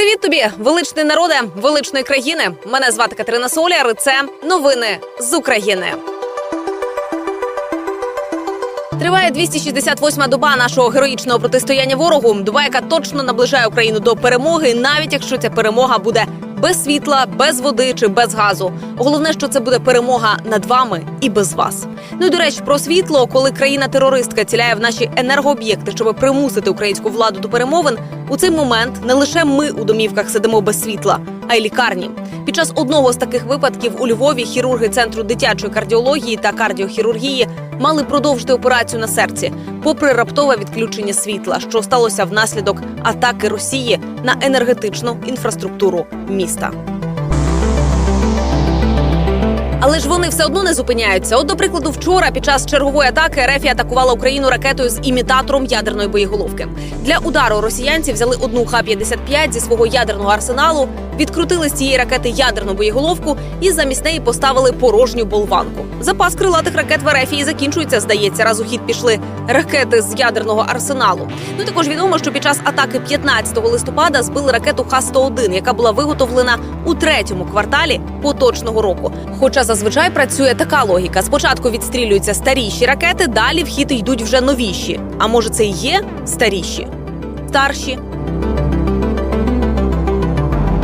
Привіт тобі, величний народе, величної країни. Мене звати Катерина Соляр. Це новини з України. Триває 268-ма доба нашого героїчного протистояння ворогу. Доба, яка точно наближає Україну до перемоги, навіть якщо ця перемога буде без світла, без води чи без газу. Головне, що це буде перемога над вами і без вас. Ну і до речі, про світло, коли країна-терористка ціляє в наші енергооб'єкти, щоб примусити українську владу до перемовин. У цей момент не лише ми у домівках сидимо без світла, а й лікарні. Під час одного з таких випадків у Львові хірурги центру дитячої кардіології та кардіохірургії мали продовжити операцію на серці, попри раптове відключення світла, що сталося внаслідок атаки Росії на енергетичну інфраструктуру міста. Але ж вони все одно не зупиняються. От, до прикладу, вчора під час чергової атаки РФ атакувала Україну ракетою з імітатором ядерної боєголовки. Для удару росіянці взяли одну Х-55 зі свого ядерного арсеналу, відкрутили з цієї ракети ядерну боєголовку і замість неї поставили порожню болванку. Запас крилатих ракет в РФ закінчується. Здається, раз у хід пішли ракети з ядерного арсеналу. Ну також відомо, що під час атаки 15 листопада збили ракету Х-101, яка була виготовлена у третьому кварталі поточного року. Хоча зазвичай працює така логіка: спочатку відстрілюються старіші ракети, далі в хід йдуть вже новіші. А може, це і є старіші, старші.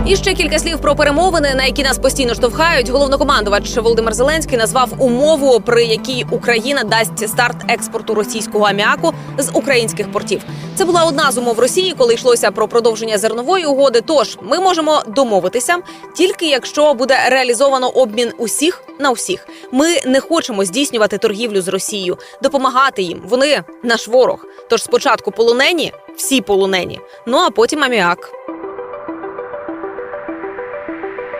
І ще кілька слів про перемовини, на які нас постійно штовхають. Головнокомандувач Володимир Зеленський назвав умову, при якій Україна дасть старт експорту російського аміаку з українських портів. Це була одна з умов Росії, коли йшлося про продовження зернової угоди. Тож ми можемо домовитися тільки якщо буде реалізовано обмін усіх на усіх. Ми не хочемо здійснювати торгівлю з Росією, допомагати їм. Вони наш ворог. Тож спочатку полонені, всі полонені, ну а потім аміак.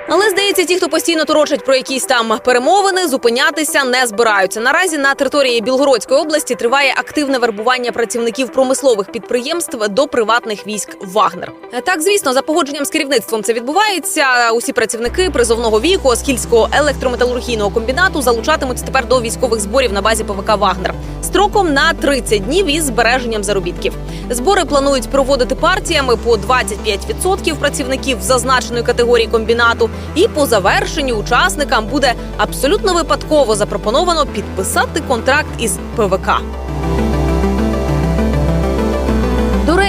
Але здається, ті, хто постійно торочать про якісь там перемовини, зупинятися не збираються. Наразі на території Білгородської області триває активне вербування працівників промислових підприємств до приватних військ Вагнер. Так, звісно, за погодженням з керівництвом це відбувається. Усі працівники призовного віку Оскільського електрометалургійного комбінату залучатимуться тепер до військових зборів на базі ПВК Вагнер строком на 30 днів із збереженням заробітків. Збори планують проводити партіями по 25% працівників зазначеної категорії комбінату. І по завершенню учасникам буде абсолютно випадково запропоновано підписати контракт із ПВК.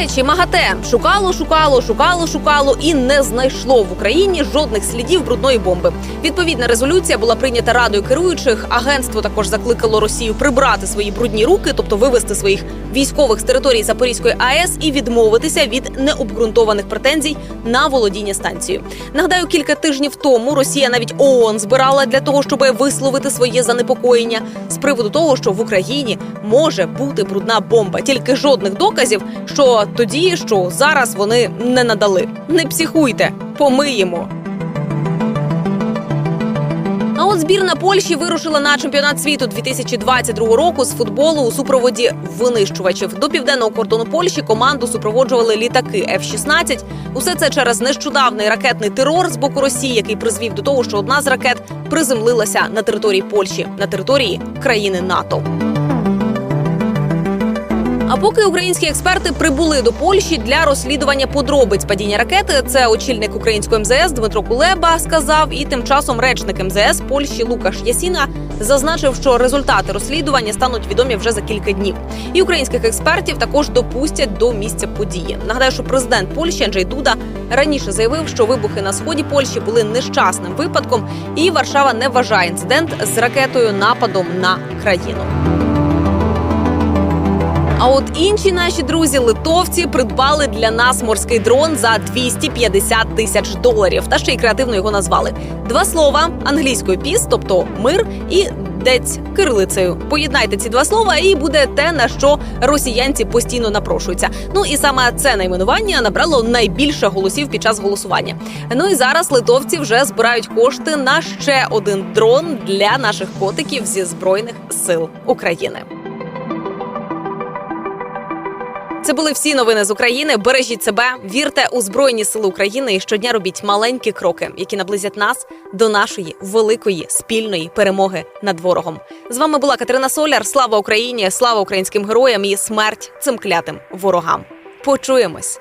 Речі, МАГАТЕ шукало, шукало, шукало, шукало і не знайшло в Україні жодних слідів брудної бомби. Відповідна резолюція була прийнята радою керуючих. Агентство також закликало Росію прибрати свої брудні руки, тобто вивести своїх військових з території Запорізької АЕС і відмовитися від необґрунтованих претензій на володіння станцією. Нагадаю, кілька тижнів тому Росія навіть ООН збирала для того, щоб висловити своє занепокоєння з приводу того, що в Україні може бути брудна бомба, тільки жодних доказів, що тоді, що зараз вони не надали. Не психуйте, помиємо. А от збірна Польщі вирушила на чемпіонат світу 2022 року з футболу у супроводі винищувачів. До південного кордону Польщі команду супроводжували літаки F-16. Усе це через нещодавний ракетний терор з боку Росії, який призвів до того, що одна з ракет приземлилася на території Польщі, на території країни НАТО. Поки українські експерти прибули до Польщі для розслідування подробиць падіння ракети, це очільник української МЗС Дмитро Кулеба сказав, і тим часом речник МЗС Польщі Лукаш Ясіна зазначив, що результати розслідування стануть відомі вже за кілька днів. І українських експертів також допустять до місця події. Нагадаю, що президент Польщі Анджей Дуда раніше заявив, що вибухи на сході Польщі були нещасним випадком, і Варшава не вважає інцидент з ракетою нападом на країну. А от інші наші друзі литовці придбали для нас морський дрон за 250 тисяч доларів. Та ще й креативно його назвали. Два слова англійською піс, тобто мир і дець кирилицею. Поєднайте ці два слова, і буде те, на що росіянці постійно напрошуються. Ну і саме це найменування набрало найбільше голосів під час голосування. Ну і зараз литовці вже збирають кошти на ще один дрон для наших котиків зі збройних сил України. Це були всі новини з України. Бережіть себе, вірте у збройні сили України і щодня робіть маленькі кроки, які наблизять нас до нашої великої спільної перемоги над ворогом. З вами була Катерина Соляр. Слава Україні! Слава українським героям і смерть цим клятим ворогам. Почуємось.